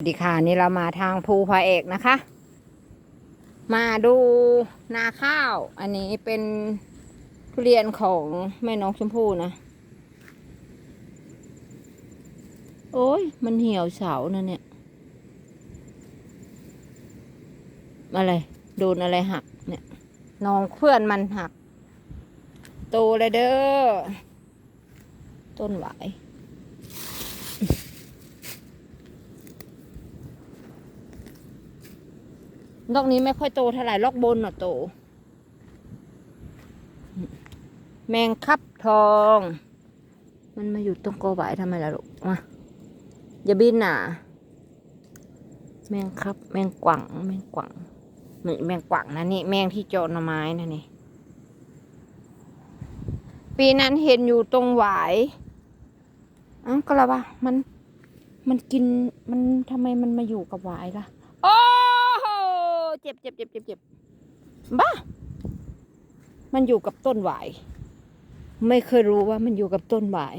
สวัสดีค่ะนี่เรามาทางภูพระเอกนะคะ มาดูนาข้าว อันนี้เป็นทุเรียนของแม่น้องชมพู่นะ โอ้ยมันเหี่ยวเฉานะเนี่ย อะไร โดนอะไรหักเนี่ยน้องเพื่อนมันหัก โตเลยเด้อต้นไหวาย ลอกนี้ไม่ค่อยโตเท่าไหร่ลอกบนน่ะโต แมงคับทอง มันมาอยู่ตรงโกบายทำไมล่ะลูกมาอย่าบินน่ะ แมงครับ แมงกวังแมงกวังนี่แมงกวังนะนี่แมงที่เจาะหน่อไม้นะนี่ปีนั้นเห็นอยู่ตรงหวายอ้าก็แล้วว่ามัน มันกินมันทำไมมันมาอยู่กับหวายล่ะ เจ็บเจ็บเจ็บเจ็บเจ็บบ้า มันอยู่กับต้นหวาย ไม่เคยรู้ว่ามันอยู่กับต้นหวาย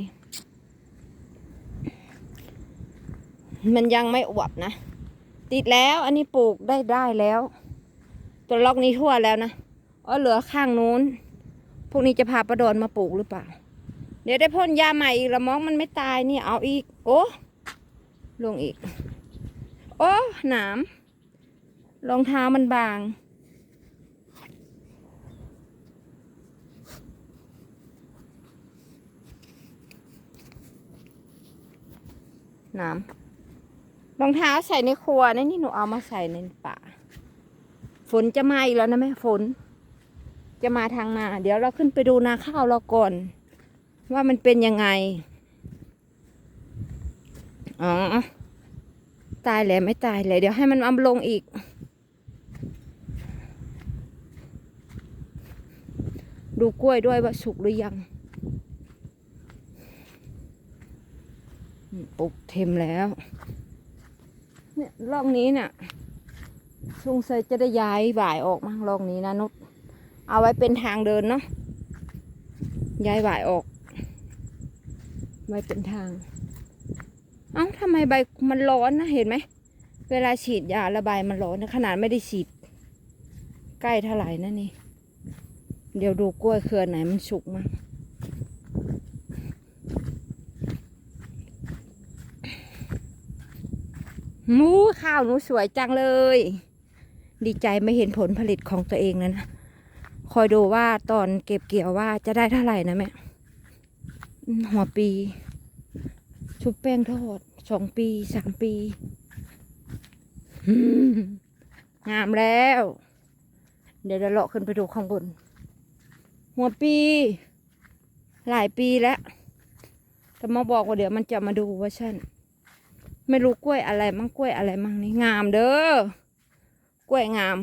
มันยังไม่อวบนะ ติดแล้วอันนี้ปลูกได้ได้แล้ว ตัวล็อกนี้ทั่วแล้วนะอ๋อเหลือข้างนู้น พวกนี้จะพาประดอนมาปลูกหรือเปล่า เดี๋ยวได้พ่นยาใหม่อีกละมองมันไม่ตายนี่เอาอีก โอ้ลงอีก โอ้หนาม รองเท้ามันบางนามรองเท้าใส่ในครัวนี่นี่หนูเอามาใส่ในป่า ฝนจะมาอีกแล้วนะแม่ฝน จะมาทางนา เดี๋ยวเราขึ้นไปดูนาข้าวเราก่อน ว่ามันเป็นยังไง อ๋อตายแล้วไม่ตายเลยเดี๋ยวให้มันเอาลงอีก ดูกล้วยด้วยว่าสุกหรือยังปลูกเต็มแล้ว เนี่ยร่องนี้เนี่ยสงสัยจะได้ย้ายบ่ายออกมั้งร่องนี้นะนุชเอาไว้เป็นทางเดินเนาะย้ายบ่ายออก ไว้เป็นทาง เอ้าทำไมใบมันร้อนนะเห็นไหม เวลาฉีดยาระบายมันร้อนนะขนาดไม่ได้ฉีด ใกล้เท่าไหร่นะนี่ เดี๋ยวดูกล้วยเครือไหนมันสุกมั้งมูข้าวหนูสวยจังเลย ดีใจไม่เห็นผลผลิตของตัวเองนะนะคอยดูว่าตอนเก็บเกี่ยวว่าจะได้เท่าไหร่นะแม่หัวปี ชุบแป้งทอดสองปีสามปี งามแล้ว เดี๋ยวเราเลาะขึ้นไปดูข้างบน หัวปี หลายปีแล้ว แต่มาบอกว่าเดี๋ยวมันจะมาดูว่าฉันไม่รู้กล้วยอะไรมั่งกล้วยอะไรมั่งนี่งามเด้อกล้วยงาม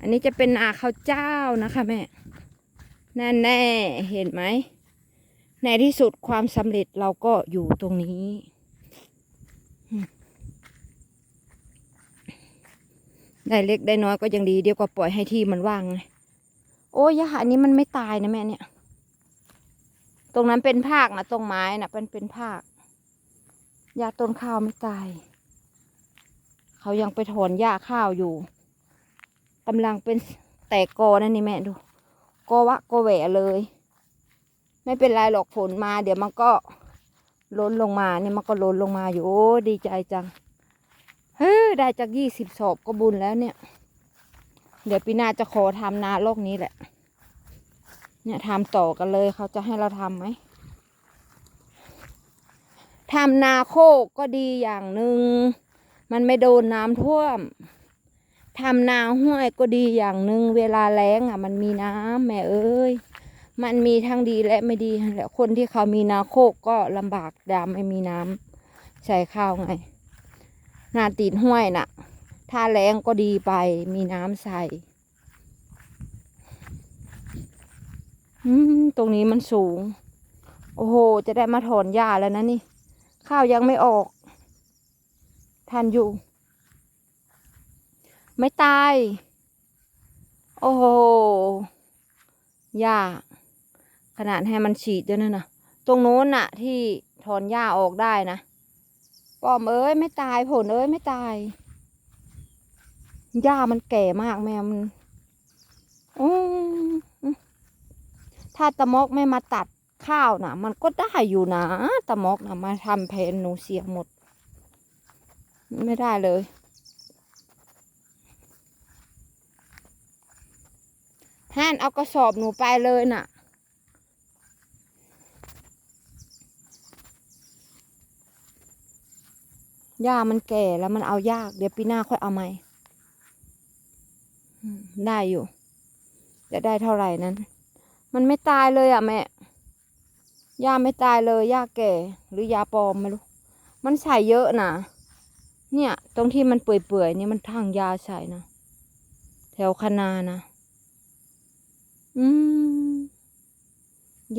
อันนี้จะเป็นนาข้าวเจ้านะคะแม่แน่แน่เห็นไหม ในที่สุดความสำเร็จเราก็อยู่ตรงนี้ ได้เล็กได้น้อยก็ยังดีเดียวกว่าปล่อยให้ที่มันว่างไง โอ้ยยาอันนี้มันไม่ตายนะแม่เนี่ย ตรงนั้นเป็นภาคนะตรงไม้นะเป็นเป็นภาคยาต้นข้าวไม่ตาย เขายังไปถอนหญ้าข้าวอยู่กำลังเป็นแตกกอนั่นนี่แม่ดูกอวะกอแหวะเลย ไม่เป็นไรหรอกฝนมา เดี๋ยวมันก็ล้นลงมาเนี่ยมันก็ล้นลงมาอยู่โอ้ดีใจจังเฮ้ยได้จากยี่สิบศพก็บุญแล้วเนี่ย เดี๋ยวปีหน้าจะขอทำนาโลกนี้แหละ เนี่ยทำต่อกันเลยเขาจะให้เราทำไหมทำนาโคกก็ดีอย่างหนึ่ง มันไม่โดนน้ำท่วมทำนาห้วยก็ดีอย่างหนึ่งเวลาแล้งอะ มันมีน้ำแม่เอ้ยมันมีทั้งดีและไม่ดีแหละคนที่เขามีนาโคกก็ลำบากดามไม่มีน้ำใส่ข้าวไง นาตีนห้วยน่ะ ถ้าแรงก็ดีไปมีน้ำใส่ตรงนี้มันสูง โอ้โห จะได้มาถอนหญ้าแล้วนะนี่ ข้าวยังไม่ออกทันอยู่ ไม่ตาย โอ้โหหญ้าขนาดให้มันฉีดด้วยนั่นะตรงโน้นน่ะ ที่ถอนหญ้าออกได้นะปอมเอ้ยไม่ตายผลเอ้ยไม่ตาย หญ้ามันแก่มากแม่มันอืมถ้าตะมอกไม่มาตัดข้าวนะมันก็ได้อยู่นะตะมอกนะมาทำแผนหนูเสียหมด ไม่ได้เลยห่านเอากระสอบหนูไปเลยน่ะ หญ้ามันแก่แล้วมันเอายาก เดี๋ยวปีหน้าค่อยเอาใหม่ ได้อยู่ จะได้เท่าไหร่นั้น มันไม่ตายเลยอะแม่หญ้าไม่ตายเลยหญ้าแก่ หรือยาปลอมไม่รู้ มันใส่เยอะนะเนี่ย ตรงที่มันเปื่อยๆนี่มันทางยาใส่นะแถวคนานะอืม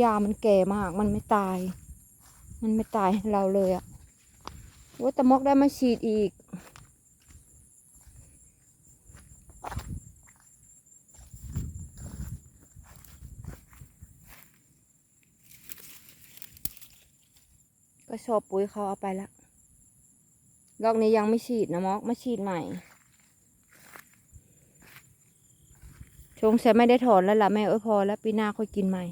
ยามันแก่มาก มันไม่ตาย มันไม่ตายเราเลยอะว่าตะมกได้มาฉีดอีก ก็ชอบปุ๋ยเขาเอาไปล้วรอบนี้ยังไม่ฉีดนะมอกมาฉีดใหม่ ชงใส่ไม่ได้ถอนแล้วล่ะแม่เอ้ยพอแล้วปีหน้าค่อยกินใหม่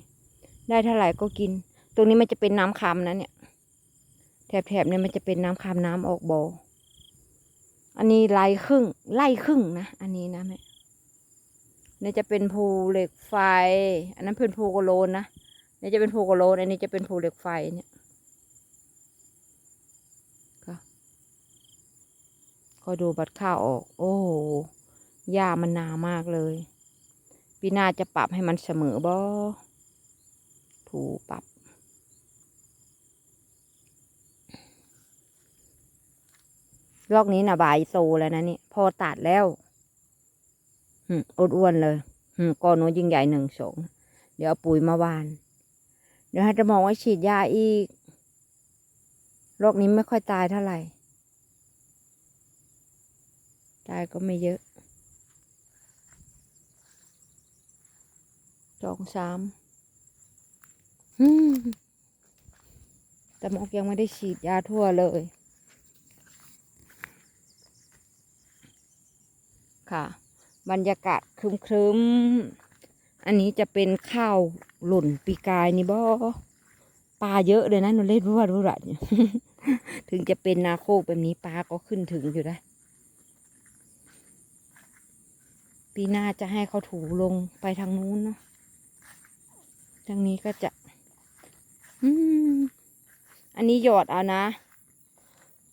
ได้เท่าไหร่ก็กิน ตรงนี้มันจะเป็นน้ำคำนะเนี่ย แถบๆเนี่ยมันจะเป็นน้ำคำน้ำออกบ่ออันนี้ไล่ครึ่ง ไล่ครึ่งนะ อันนี้นะแม่เนี่ยจะเป็นภูเหล็กไฟ อันนั้นเป็นภูกโลนนะเนี่ยจะเป็นภูกโลน อันนี้จะเป็นภูเหล็กไฟเนี่ย คอยดูบัดข้าวออก โอ้โหหญ้ามันหนามากเลย ปีหน้าจะปรับให้มันเสมอบ่ถูปรับลอกนี้นะบายโตแล้วนะนี่พอตัดแล้วอืมอ้วนเลยอืมกอโนยิ่งใหญ่หนึ่งสองเดี๋ยวเอาปุ๋ยมาวาน เดี๋ยวให้จะมองว่าฉีดยาอีกโรคนี้ไม่ค่อยตายเท่าไหร่ ตายก็ไม่เยอะสองสามแต่หมอกยังไม่ได้ฉีดยาทั่วเลย ค่ะ บรรยากาศครึ้มๆอันนี้จะเป็นข้าวหล่นปีกายนี่บ่ปลาเยอะเลยนะหนูเล่นรู้ว่ารู้ระถึงจะเป็นนาโคกแบบนี้ปลาก็ขึ้นถึงอยู่นะ ปีหน้าจะให้เขาถูลงไปทางนู้นเนาะทางนี้ก็จะ อืม อันนี้หยอดเอานะ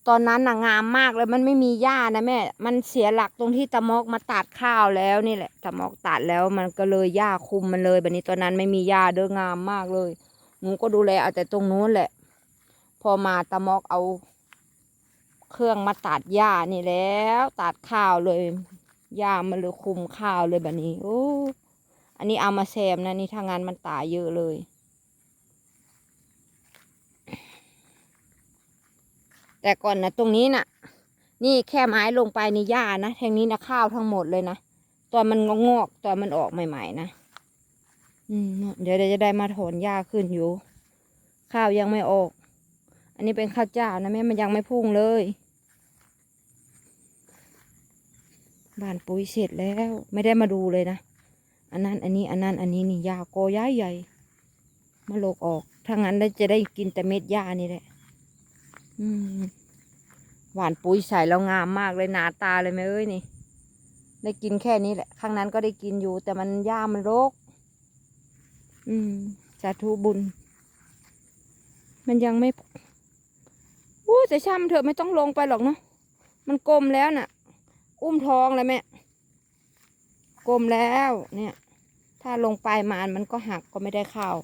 ตอนนั้นน่ะงามมากเลย มันไม่มีหญ้านะแม่ มันเสียหลักตรงที่ตะมอกมาตัดข้าวแล้วนี่แหละ ตะมอกตัดแล้วมันก็เลยหญ้าคุมมันเลยแบบนี้ตอนนั้นไม่มีหญ้าเด้องามมากเลย หนูก็ดูแลเอาแต่ตรงนู้นแหละ พอมาตะมอกเอา เครื่องมาตัดหญ้านี่แล้ว ตัดข้าวเลย หญ้ามันเลยคุมข้าวเลยแบบนี้ โอ้ อันนี้เอามาแซมนะนี่ถ้างานมันตายเยอะเลย แต่ก่อนนะตรงนี้น่ะ นี่แค่ไม้ลงไปในหญ้านะแทงนี้นะข้าวทั้งหมดเลยนะ ตอนมันงอกตอนมันออกใหม่ ๆ นะ อืม เดี๋ยวเดี๋ยวจะได้มาถอนหญ้าขึ้นอยู่ ข้าวยังไม่ออก อันนี้เป็นข้าวเจ้านะแม่มันยังไม่พุ่งเลย บานปุ๋ยเสร็จแล้ว ไม่ได้มาดูเลยนะ อันนั้นอันนี้อันนั้นอันนี้นี่ยาโกย้ายใหญ่มาโลกออกถ้างั้นเราจะได้กินแต่เม็ดหญ้านี่แหละหวานปุ๋ยใส่แล้วงามมากเลยหนาตาเลยแม่เอ้ยนี่ ได้กินแค่นี้แหละ ข้างนั้นก็ได้กินอยู่ แต่มันหญ้ามันรก อืมสาธุบุญ มันยังไม่อู้แต่ช่ำเถอะไม่ต้องลงไปหรอกเนาะมันกลมแล้วน่ะ อุ้มท้องแล้วแม่กลมแล้วเนี่ย ถ้าลงไปมานมันก็หักก็ไม่ได้ข้าว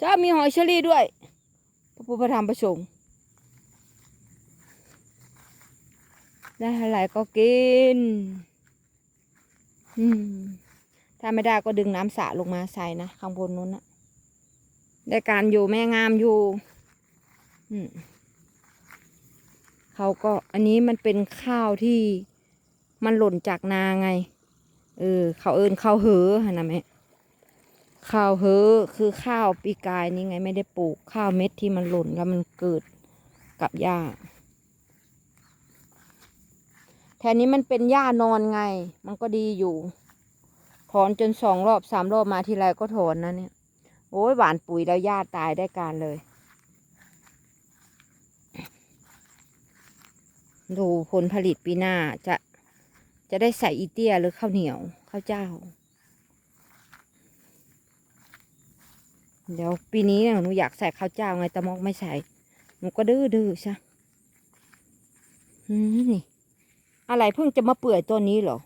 จะมีหอยเชอรี่ด้วยพระพุทธธรรมประสงค์ได้เท่าไหร่ก็กิน อืม ถ้าไม่ได้ก็ดึงน้ำสระลงมาใส่นะ ข้างบนนู้นนะได้การอยู่แม่งามอยู่ อืม เขาก็อันนี้มันเป็นข้าวที่มันหล่นจากนาไง เออเขาเอินข้าวเหอหั่นนะแม่ข้าวเฮอคือข้าวปีกายนี่ไง ไม่ได้ปลูกข้าวเม็ดที่มันหล่นแล้วมันเกิดกับหญ้าแถวนี้มันเป็นหญ้านอนไง มันก็ดีอยู่ ถอนจนสองรอบสามรอบมาทีไรก็ถอนนะเนี่ย โอ้ยหวานปุ๋ยแล้วหญ้าตายได้การเลย ดูผลผลิตปีหน้าจะจะได้ใส่อีเตี้ยหรือข้าวเหนียวข้าวเจ้า เดี๋ยวปีนี้เนี่ยหนูอยากใส่ข้าวเจ้าไงตะมอกไม่ใส่หนูก็ดื้อดื้อใช่อืมนี่อะไรเพิ่งจะมาเปื่อยตัวนี้เหรอ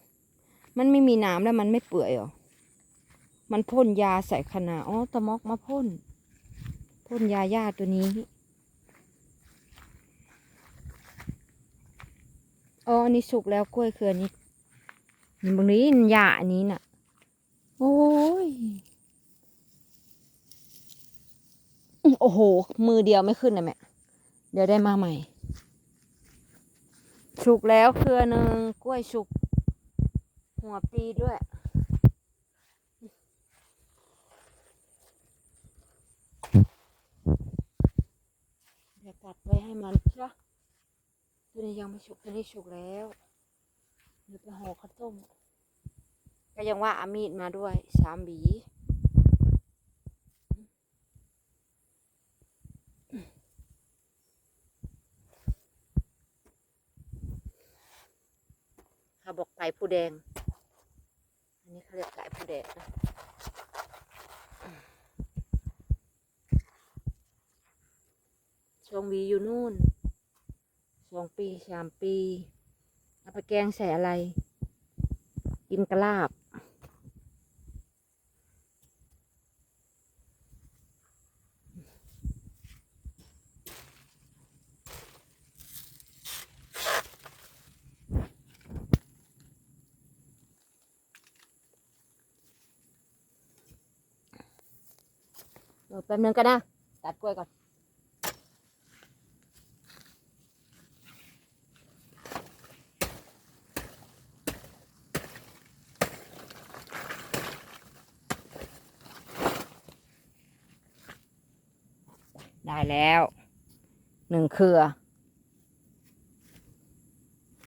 มันไม่มีน้ำแล้วมันไม่เปื่อยหรอ มันพ่นยาใส่ขนาอ๋อตะมอกมาพ่น พ่นยาหญ้าตัวนี้ อ๋ออันนี้สุกแล้วกล้วยเครือนี้นี่บางนี้หญ้าอันนี้น่ะ โอ้ย โอ้โห มือเดียวไม่ขึ้นนะแม่ เดี๋ยวได้มาใหม่ สุกแล้วเครือหนึ่งกล้วยสุก หัวปีด้วยเดี๋ยวตัดไว้ให้มันใช่ปะ ตัวนี้ยังไม่สุกตัวนี้สุกแล้วเดี๋ยวไปห่อข้าวต้ม ก็ยังว่าอามีดมาด้วยสามหวีเขาบอกไก่ผู้แดง อันนี้เขาเรียกไก่ผู้แดงนะชงวีอยู่นู่น องปีสามปี เอาไปแกงใส่อะไร กินกระลาบเดี๋ยวแป๊บนึงกันนะตัดกล้วยก่อน แล้วหนึ่งเครือ